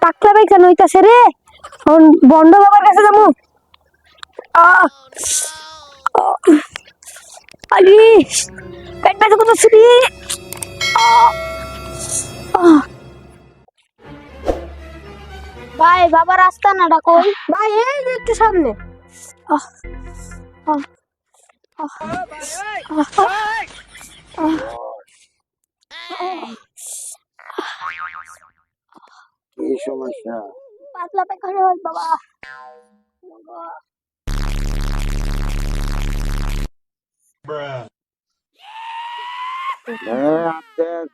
পাকলা কেন হইতাছে রে। বন্ড বাবার কাছে যাব। আলি পেট ব্যথা করতেছে। ভাই বাবা রাস্তা না ডাকো। ভাই এই একটু সামনে। আহ, আহ, আহ, আহ, সমস্যা। পাতলা পায়খানা হয় বাবা।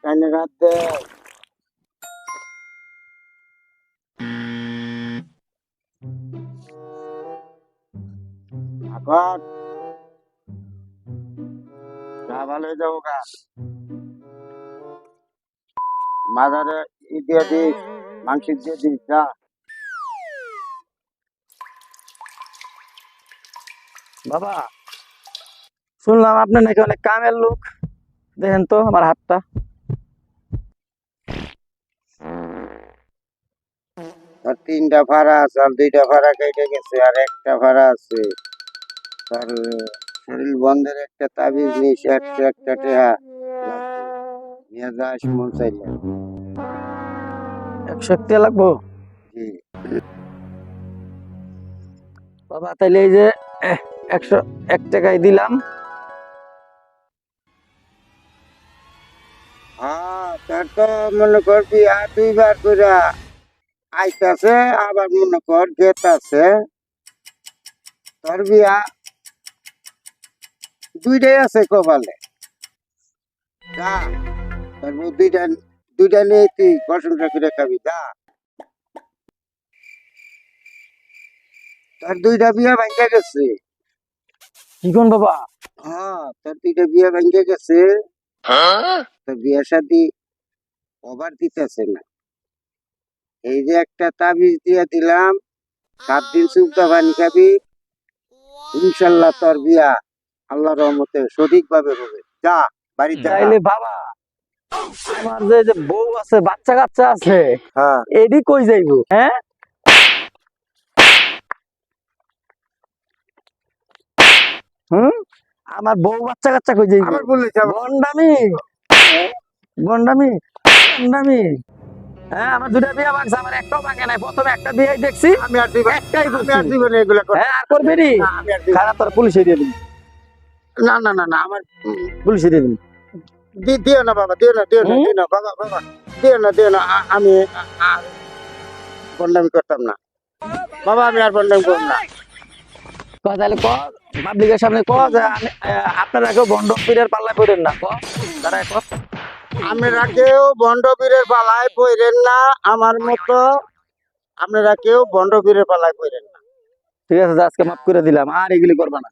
কানে গা ভালো হয়ে যাব গা। মাজারে ই দিয়ে দিস দিস যা বাবা, শুনলাম আপনি নাকি অনেক কামের লোক। দেখেন তো আমার হাতটা। তিনটা ভাড়া আছে, আর দুইটা ভাড়া কেটে গেছে, আর একটা ভাড়া আছে। তার শরীর বন্ধের একটা তাবিজ একশো একটা টেহা। নিয়ে মন চাইলে। একশো একটা লাগবো বাবা তাইলে এই যে একশো এক টাকায় দিলাম। হ্যাঁ মনে কর বিয়া দুইবার করে আইতাছে আবার মনে কর গেতাছে। তোর বিয়া দুইটাই আছে কপালে। যা তোর দুইটা দুইটা নিয়ে তুই করে খাবি? যা। তোর দুইটা বিয়া ভাঙ্গা গেছে। কি কোন বাবা? হ্যাঁ তোর দুইটা বিয়া ভাঙ্গা গেছে। তোর বিয়া শাদি দিতেছে না। এই যে একটা তাবিজ দিয়ে দিলাম সাত দিন সুপ্তা পানি খাবি। ইনশাল্লাহ তোর বিয়া আল্লাহ রহমতে সঠিক ভাবে হবে। যা বাড়িতে তাইলে বাবা আমার যে যে বউ আছে বাচ্চা কাচ্চা আছে হ্যাঁ। এডি কই যাইবো হ্যাঁ? হুম? আমার বউ বাচ্চা কাচ্চা কই যাইবো? বলেছে গন্ডামি। গন্ডামি। গন্ডামি। হ্যাঁ আমার দুটা বিয়ে ভাঙছে আমার একটাও ভাঙে নাই। প্রথমে একটা বিয়ে দেখছি আমি আর দিব একটাই আমি আর দিব না এগুলো। হ্যাঁ আর করবি নি? না, আমি আর দিব খারাপ তোর পুলিশে দিয়ে দিবি। না না না না আমার পুলিশে দিয়ে দিবি। দি- দিও না বাবা দিও না দিও না দিও না বাবা বাবা দিও না দিও না আমি বন্ডামি করতাম না। বাবা আমি আর বন্ডামি করব না। ক পাবলিকের সামনে ক যে আমি আপনারা কেউ বন্ড পীরের পাল্লায় পড়েন না ক ক আপনারা কেউ বন্ডবীরের পালায় পইরেন না আমার মতো আপনারা কেউ বন্ডবীরের পালায় পইরেন না। ঠিক আছে আজকে মাফ করে দিলাম আর এগুলি করবা না।